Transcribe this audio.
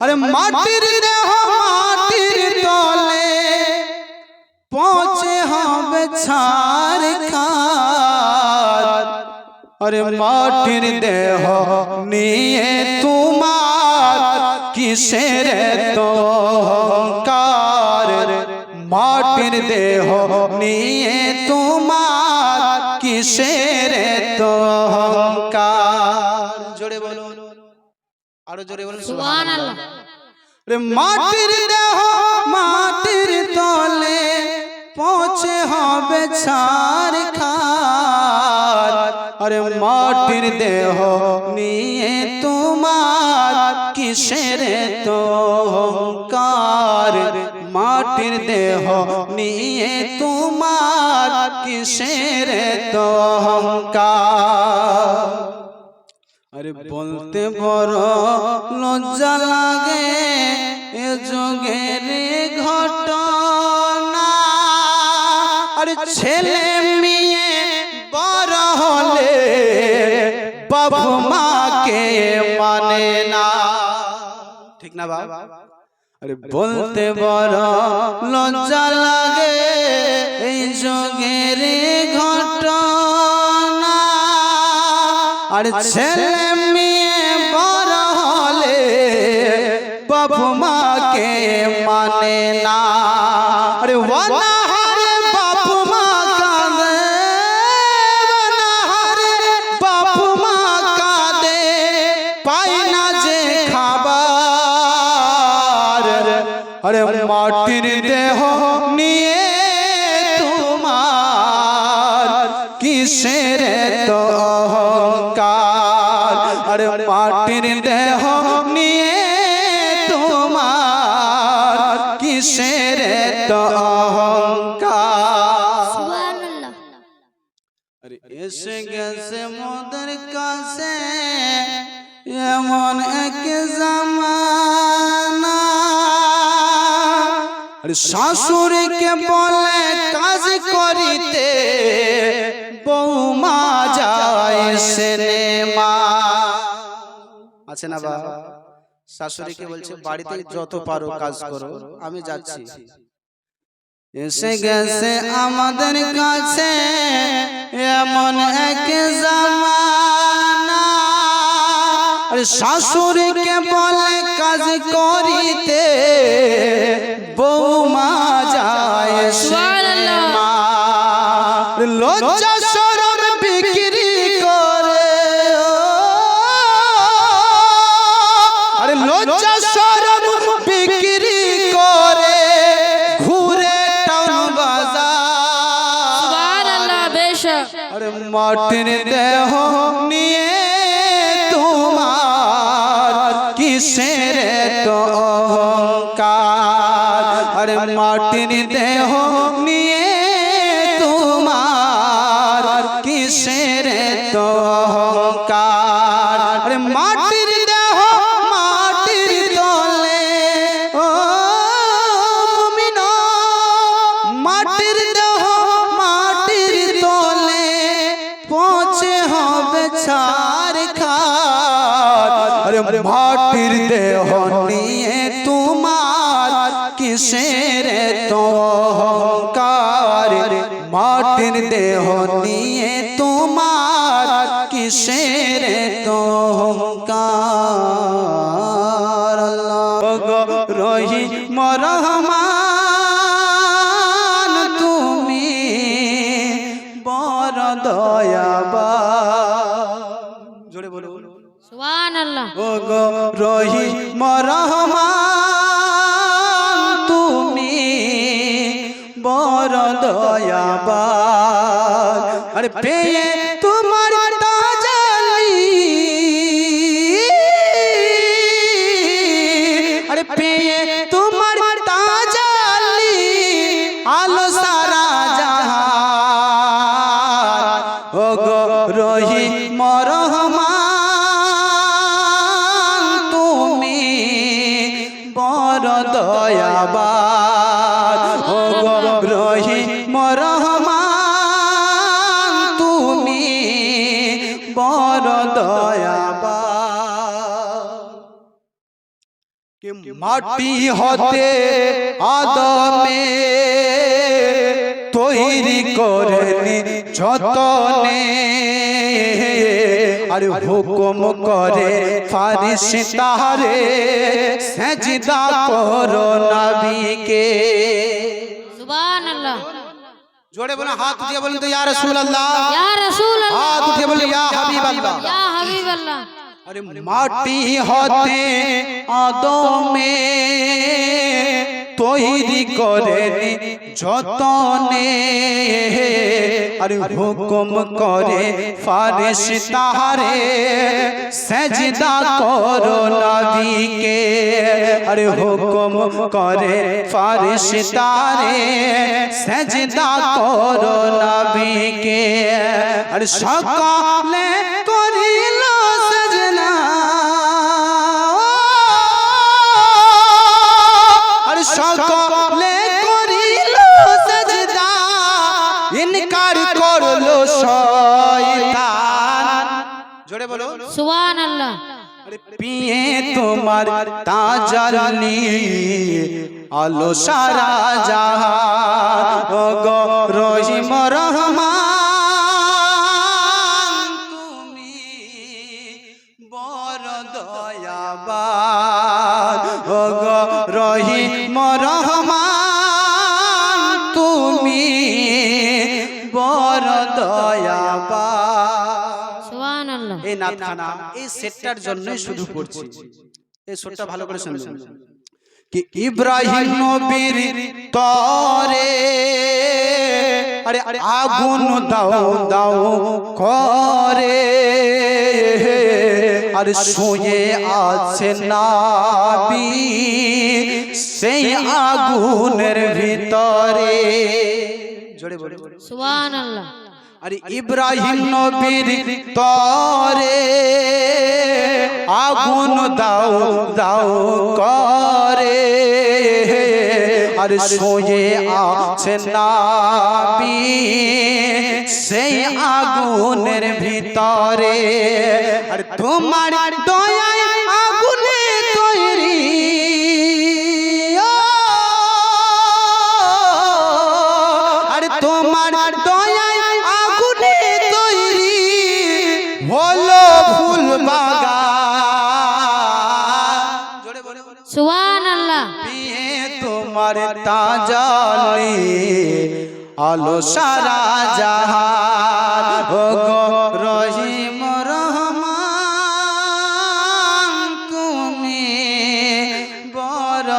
আরে মাটির দেহ মাটির তলে পৌঁছে হবে ছাড় খার আরে মাটির দেহ নিয়ে তোমার কিসের তো মাটির দেহ নিয়ে তোমার কিসের তো জোরে বলুন। আরও জোরে বলুন। সুবহানাল্লাহ। মাটির দেহ, মাটির তলে পৌঁছে হবে ছার খার আরে মাটির দেহ নিয়ে তোমার কিসের তো কার মাটির দেহ নিয়ে তোমার কিসের তো কার আরে বলতে বড় লজ্জা লাগে এ যুগের ঘটনা। আরে ছেলে মেয়ে বড় হলে বাবু মাকে মানে না। ঠিক না বাবা আরে বলতে বড় লজ্জা লাগে এই যুগের ঘটনা। আর ছেলে মেয়ে বড় হলে বাবু মাকে মানে না। আরে খাবার। আরে মাটির দেহ নিয়ে তোমার কিসের কিসের তো অহংকার সুবহানাল্লাহ আরে এসে গেছে মোদের কাছে এমন এক জামানা আরে শাশুড়িকে বলে কাজ করিতে বৌমা যায় সিনেমা আছে না বাবা শাশুড়িকে বলছে বাড়িতে যত পারো কাজ করো আমি যাচ্ছি। এসে গেছে আমাদের কাছে এমন এক জামানা। শাশুড়িকে বলে কাজ করিতে বৌমা যায় লজ্জা আরে মাটির দেহ নিয়ে তোমার কিসের তো অহংকার? আরে মাটির দেহ নিয়ে তোমার কিসের তো অহংকার? মাটির দেহ নিয়ে তোমার কিসের তো অহংকার? মাটির দেহ নিয়ে তোমার কিসের তো অহংকার? আল্লাহ গো রহি মরহমান তুমি বড় দয়াবা ও গো রহি মরহমান তুমি বড় দয়াবান। আরে পেয়ে তোমার তাজালি আরে পেয়ে তোমার তাজালি আলো সারা জাহান। ও গো রহি মরহমান দয়াবান। কে মাটি হতে আদমে তৈরি করে যতনে। আর হুকুম করে ফারিস তাহারে সেজদা করো নবীকে। সুবহান আল্লাহ জোরে বলে হাত উঠিয়ে বলেন তো ইয়া রাসূলুল্লাহ। ইয়া রাসূল আল্লাহ হাত আরে মাটি হতে আদমে তৈরি করে যতনে। আরে হুকুম করে ফারিস তাহারে সেজদা করো নবীকে। আরে হুকুম করে ফারিস তারে সেজদা করো নবীকে। আরে সকালে জোরে বলো। সুবহান আল্লাহ আরে পিয়ে তোমার তাজালি আলো সারা জাহান। ও গো রহিম রহমান তুমি বড় দয়াবান। নাতখানা এই সেটটার জন্যই শুধু পড়ছি এই সুরটা ভালো করে শুনবেন কি ইব্রাহিম নবীর তরে আরে আগুন দাও দাও করে। আর শুয়ে আছে নাবি সেই আগুনের ভিতরে। জোরে বলে। সুবহান আল্লাহ আরে ইব্রাহিম নবীর তরে আগুন দাও দাও করে। আর সোয়ে আছে নাবি সেই আগুনের ভিতরে। আর তোমার দয়ায় তোমার তাজালে আলো সারা জাহান। ও গো রহিম রহমান তুমি বড়